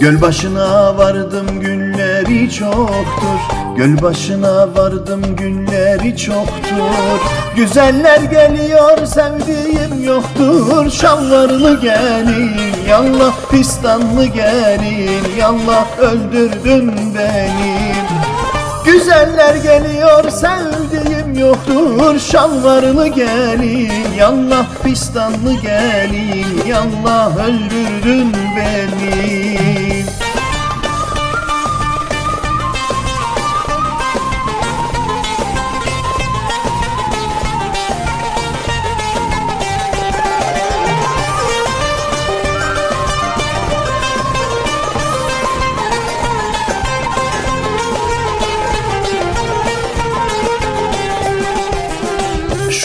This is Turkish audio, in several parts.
Göl başına vardım günleri çoktur. Göl başına vardım günleri çoktur. Güzeller geliyor sevdiğim yoktur. Şalvarlı gelin yallah fistanlı gelin Yallah öldürdün beni. Güzeller geliyor sevdiğim yoktur. Şalvarlı gelin yallah fistanlı gelin Yallah öldürdün beni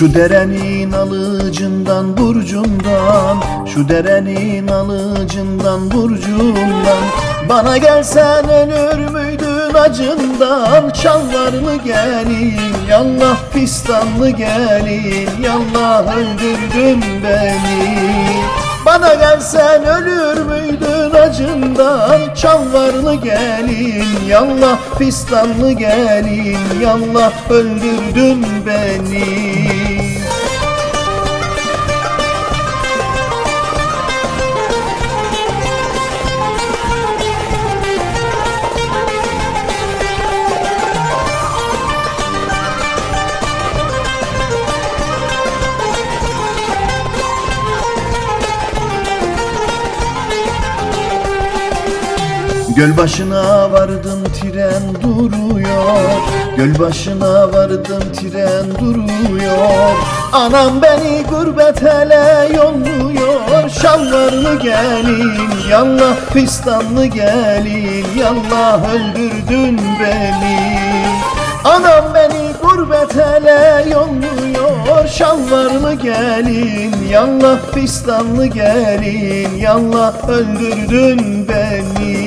Şu derenin alıcından burcundan Şu derenin alıcından burcundan. Bana gelsen ölür müydün acından? Çalvarlı gelin? Yallah fistanlı gelin? Yallah öldürdün beni. Bana gelsen ölür müydün acından? Çalvarlı gelin? Yallah fistanlı gelin? Yallah öldürdün beni Göl başına vardım tren duruyor. Göl başına vardım tren duruyor. Anam beni gurbet ele yolluyor. Şalvarlı gelin yallah fistanlı gelin. Yallah öldürdün beni. Anam beni gurbet ele yolluyor. Şalvarlı gelin Yallah fistanlı gelin. Yallah öldürdün beni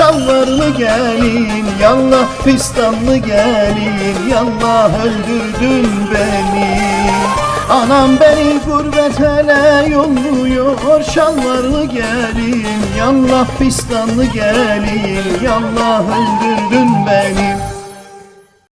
Şalvarlı gelin Yallah fistanlı gelin Yallah öldürdün beni. Anam beni gurbet ele yolluyor Şalvarlı gelin Yallah fistanlı gelin Yallah öldürdün beni